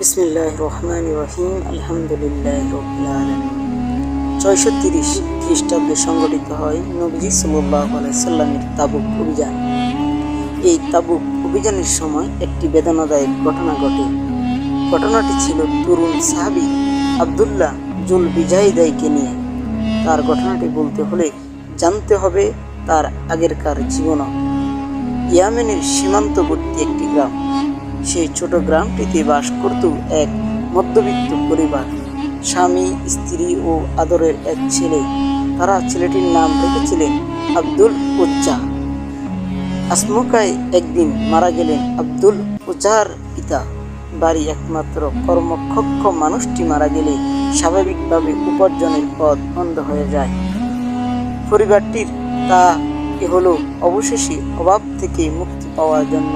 বিসমিল্লাহ রহমান রহিম, আলহামদুলিল্লাহ রবিল আলমিন। ছয়শো তিরিশ খ্রিস্টাব্দে সংগঠিত হয় নবীজি সাল্লাহ সাল্লামের তাবুক অভিযান। এই তাবুক অভিযানের সময় একটি বেদনাদায়ক ঘটনা ঘটে। ঘটনাটি ছিল তরুণ সাহাবি আবদুল্লাহ জুল বিজাহিদাইকে নিয়ে। তার ঘটনাটি বলতে হলে জানতে হবে তার আগেরকার জীবন ইয়ামেনের সীমান্তবর্তী একটি গ্রাম। সেই ছোট গ্রামটিতে বাস করত এক মধ্যবিত্ত পরিবার। স্বামী, স্ত্রী ও আদরের এক ছেলে। তারা ছেলেটির নাম রেখেছিলেন আব্দুল উজ্জা। আসমকায় একদিন মারা গেলেন আব্দুল উজার পিতা। বাড়ি একমাত্র কর্মক্ষক্ষ মানুষটি মারা গেলে স্বাভাবিকভাবে উপার্জনের পথ বন্ধ হয়ে যায়। পরিবারটির তা হলো অবশেষে অভাব থেকে মুক্তি পাওয়ার জন্য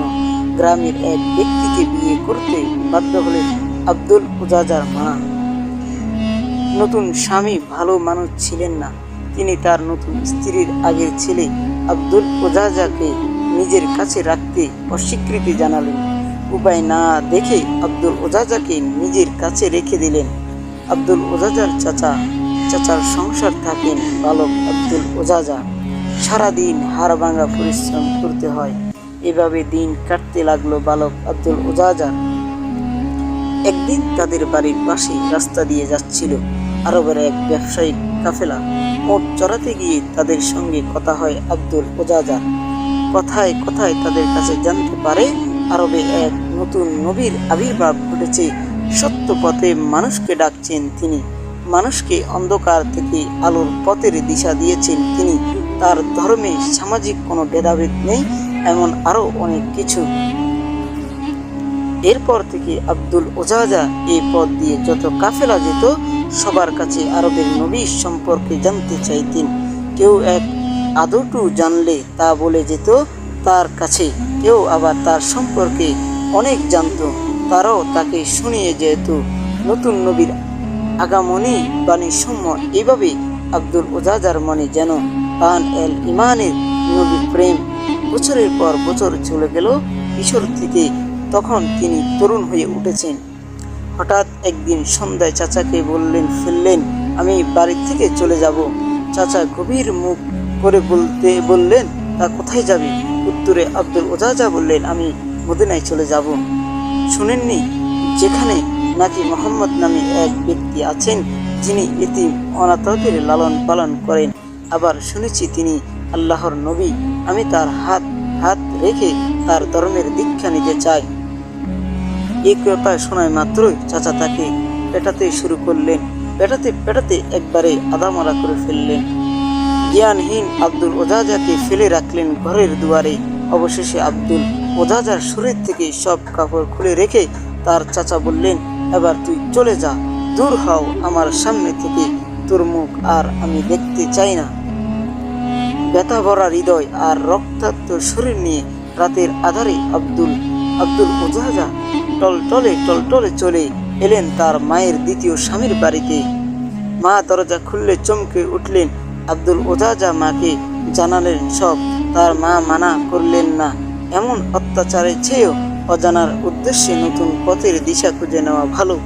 গ্রামের এক ব্যক্তিকে বিয়ে করতে বাধ্য হলেন আব্দুল উজাজার মা। নতুন স্বামী ভালো মানুষ ছিলেন না। তিনি তার নতুন স্ত্রীর আগের ছেলে আব্দুল ওজাজাকে নিজের কাছে রাখতে অস্বীকৃতি জানালেন। উপায় না দেখে আব্দুল ওজাজাকে নিজের কাছে রেখে দিলেন। আব্দুল ওজাজার চাচা, চাচার সংসার থাকেন বালক আব্দুল ওজাজা সারাদিন হাড় ভাঙা পরিশ্রম করতে হয়। এভাবে দিন কাটতে লাগল বালক আব্দুল ওজাজার একদিন তাদের বাড়ির পাশে রাস্তা দিয়ে যাচ্ছিল আরবের এক ব্যবসায়িক কাফেলা। মোট চড়াতে গিয়ে তাদের সঙ্গে কথা হয় আব্দুল ওজাজার কথায় কথায় তাদের কাছে জানতে পারে, আরবে এক নতুন নবীর আবির্ভাব ঘটেছে। সত্য পথে মানুষকে ডাকছেন তিনি। মানুষকে অন্ধকার থেকে আলোর পথের দিশা দিয়েছেন তিনি। তার ধর্মে সামাজিক কোনো ভেদাভেদ নেই। এমন আরও অনেক কিছু। এরপর থেকে আব্দুল ওজাজা এই পথ দিয়ে যত কাফেলা যেত, সবার কাছে আরবের নবী সম্পর্কে জানতে চাইতেন। কেউ এক আদরটু জানলে তা বলে যেত, তার কাছে কেউ আবার তার সম্পর্কে অনেক জানতো, তারাও তাকে শুনিয়ে যেত। নতুন নবীর আগামনী বাণীর সময় এভাবে আব্দুল ওজাজার মনে যেন পান এল ইমানের নবীর প্রেম। বছরের পর বছর চলে গেল কিশোর থেকে, তখন তিনি তরুণ হয়ে উঠেছেন। হঠাৎ একদিন সন্ধ্যায় চাচাকে বললেন, ফেললেন, আমি বাড়ি থেকে চলে যাব। চাচা গভীর মুখ করে বলতে বললেন, তা কোথায় যাবে? উত্তরে আব্দুল ওজাজা বললেন, আমি মদিনায় চলে যাব। শুনেননি, যেখানে নাকি মোহাম্মদ নামে এক ব্যক্তি আছেন, যিনি এতিম অনাথদের লালন পালন করেন। আবার শুনেছি তিনি আল্লাহর নবী, আমি তার হাত হাত রেখে তার ধর্মের দীক্ষা নিতে চাই। এই কথা শোনায় মাত্রই চাচা তাকে পেটাতে শুরু করলেন। পেটাতে পেটাতে একবারে আদামারা করে ফেললেন। জ্ঞানহীন আব্দুল ওজাজাকে ফেলে রাখলেন ঘরের দুয়ারে। অবশেষে আব্দুল ওজাজার শরীর থেকে সব কাপড় খুলে রেখে তার চাচা বললেন, এবার তুই চলে যা। দূর হও আমার সামনে থেকে। তোর মুখ আর আমি দেখতে চাই না। ব্যথা ভরা হৃদয় আর রক্তাক্ত শরীর নিয়ে রাতের আধারে আব্দুল আব্দুল ওজাজা টলটলে টলটলে চলে এলেন তার মায়ের দ্বিতীয় স্বামীর বাড়িতে। মা দরজা খুললে চমকে উঠলেন আব্দুল ওজাজা মাকে, জানালেন সব। তার মা মানা করলেন না। এমন অত্যাচারের চেয়েও অজানার উদ্দেশ্যে নতুন পথের দিশা খুঁজে নেওয়া ভালো।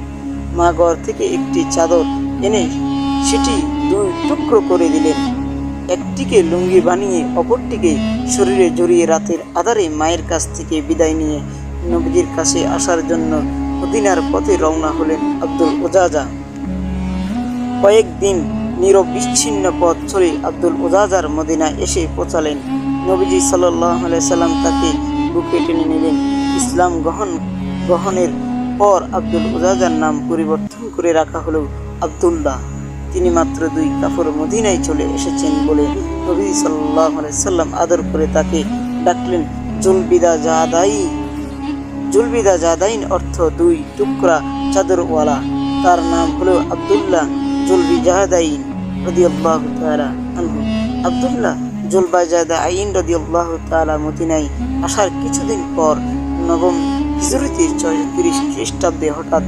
মা ঘর থেকে একটি চাদর এনে সেটি দুই টুকরো করে দিলেন। একটিকে লুঙ্গি বানিয়ে অপরটিকে শরীরে জড়িয়ে রাতের আধারে মায়ের কাছ থেকে বিদায় নিয়ে নবীজির কাছে আসার জন্য মদিনার পথে রওনা হলেন আব্দুল ওজাজা। কয়েকদিন নীরব বিচ্ছিন্ন পথ চলে আব্দুল ওজাজার মদিনা এসে পৌঁছালেন। নবীজি সাল্লাম তাকে বুকে টেনে নিলেন। ইসলাম গ্রহণ, গ্রহণের পর আব্দুল ওজাজার নাম পরিবর্তন করে রাখা হলো আবদুল্লাহ। তিনি মাত্র দুই কাপড় মদিনায় চলে এসেছেন বলে নবী সাল্লাহ সাল্লাম আদর করে তাকে ডাকলেন, জুলবিদা জাদাই। জুলবিদা জাদাইন অর্থ দুই টুকরা চাদরওয়ালা। তার নাম হলো আবদুল্লাহ জুলবি জাহাদাইন রদিয়াল্লাহ তাআলা আনহু। আবদুল্লাহ জুলবা জাদা আইন রদিয়াল্লাহ তাআলা মদিনায় আসার কিছুদিন পর নবম হিজরিতে ছয়ত্রিশ খ্রিস্টাব্দে হঠাৎ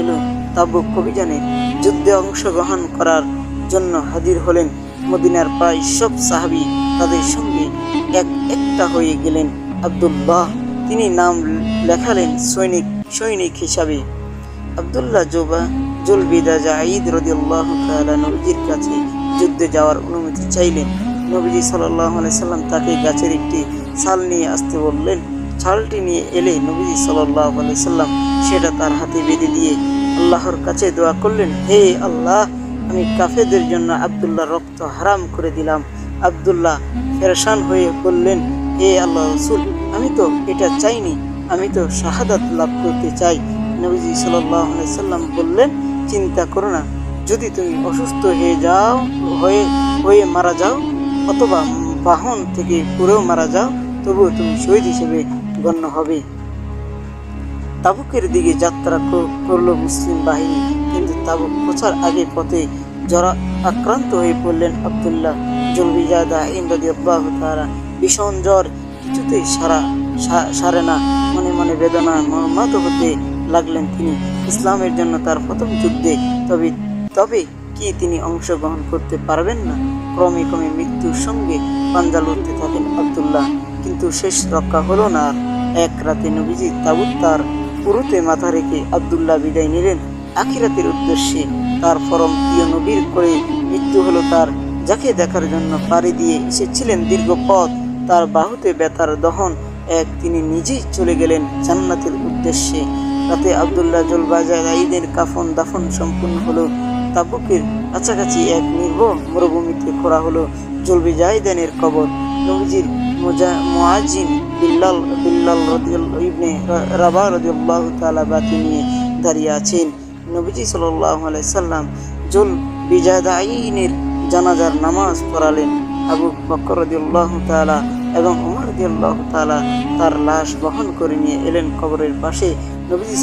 এলো তাবুক অভিযানে যুদ্ধে অংশগ্রহণ করার জন্য হাজির হলেন মদিনার প্রায় সব সাহাবি। তাদের সঙ্গে এক একটা হয়ে গেলেন আব্দুল্লাহ। তিনি নাম লেখালেন সৈনিক সৈনিক হিসাবে। আবদুল্লাহ জোবা জুলবিদা জাঈদ রদিউল্লাহ নবীজির কাছে যুদ্ধে যাওয়ার অনুমতি চাইলেন। নবীজি আলাইহি সাল্লাম তাকে গাছের একটি ছাল নিয়ে আসতে বললেন ছালটি নিয়ে এলে নবীজি সাল্লাম সেটা তার হাতে বেঁধে দিয়ে আল্লাহর কাছে দোয়া করলেন, হে আল্লাহ, আমি কাফেদের জন্য আবদুল্লাহ রক্ত হারাম করে দিলাম। আবদুল্লাহ ফেরসান হয়ে বললেন, হে আল্লাহ রসুল, আমি তো এটা চাইনি, আমি তো শাহাদাত লাভ করতে চাই। নবীজি সাল্লাম বললেন, চিন্তা করো না, যদি তুমি অসুস্থ হয়ে যাও, হয়ে হয়ে মারা যাও, অথবা বাহন থেকে পড়েও মারা যাও, তবুও তুমি শহীদ হিসেবে গণ্য হবে। তাবুকের দিকে যাত্রা করল মুসলিম বাহিনী, কিন্তু তাবুক পৌঁছার আগে পথে যারা আক্রান্ত হয়ে পড়লেন আবদুল্লাহ জলবিজাদা ইন্দ্রদি আব্বাহ তারা ভীষণ জ্বর, কিছুতেই সারা সারে না। মনে মনে বেদনা মর্মাত হতে লাগলেন তিনি। ইসলামের জন্য তার প্রথম যুদ্ধে তবে তবে কি তিনি অংশগ্রহণ করতে পারবেন না? ক্রমে ক্রমে মৃত্যুর সঙ্গে পাঞ্জা লড়তে থাকেন আবদুল্লাহ, কিন্তু শেষ রক্ষা হলো না আর। এক রাতে নবীজি তাবুত তার পুরুতে মাথা রেখে আবদুল্লাহ বিদায় নিলেন। আখিরাতের উদ্দেশ্যে তার ফরম প্রিয় নবীর করে মৃত্যু হলো তার, যাকে দেখার জন্য পাড়ি দিয়ে এসেছিলেন দীর্ঘ পথ। তার বাহুতে ব্যথার দহন এক তিনি নিজেই চলে গেলেন জান্নাতের উদ্দেশ্যে। রাতে আবদুল্লাহ জলবাজার ঈদের কাফন দাফন সম্পূর্ণ হলো। তাবুকের কাছাকাছি এক নির্ভর মরুভূমিতে খোঁড়া হলো জলবি জাহিদানের কবর। নবীজির মুয়াজিন বিল্লাল বিল্লাল ইবনে রাবা রাদিয়াল্লাহু তাআলা বাতি নিয়ে দাঁড়িয়ে আছেন। নবীজি আলাইহি সাল্লাম জুল বিজাদাইনের জানাজার নামাজ পড়ালেন। আবু বকর রাদিয়াল্লাহু তাআলা এবং উমর রাদিয়াল্লাহু তাআলা তার লাশ বহন করে নিয়ে এলেন কবরের পাশে। নবীজি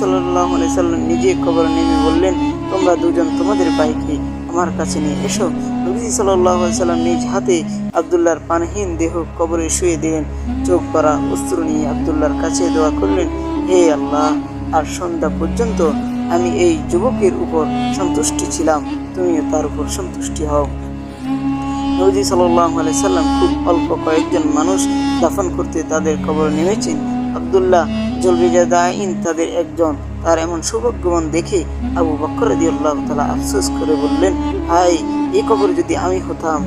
আলাইহি সাল্লাম নিজে কবরে নেমে বললেন, তোমরা দুজন তোমাদের ভাইকে আমার কাছে নিয়ে এসো। নবীজি সাল্লাম নিজ হাতে আব্দুল্লাহর পানহীন দেহ কবরে শুয়ে দিলেন। চোখ করা অস্ত্র নিয়ে আব্দুল্লাহর কাছে দোয়া করলেন, হে আল্লাহ, আর সন্ধ্যা পর্যন্ত আমি এই যুবকের উপর সন্তুষ্টি ছিলাম। তুমিও তার উপর সন্তুষ্টি হও। নবীজি সাল্লাম খুব অল্প কয়েকজন মানুষ দাফন করতে তাদের কবরে নেমেছেন। আব্দুল্লাহ জলবিজাদাইন তাদের একজন। তার এমন সৌভাগ্যবান দেখে আবু বকর রাদিয়াল্লাহু তালা আফসোস করে বললেন হাই এই কবর যদি আমি হতাম।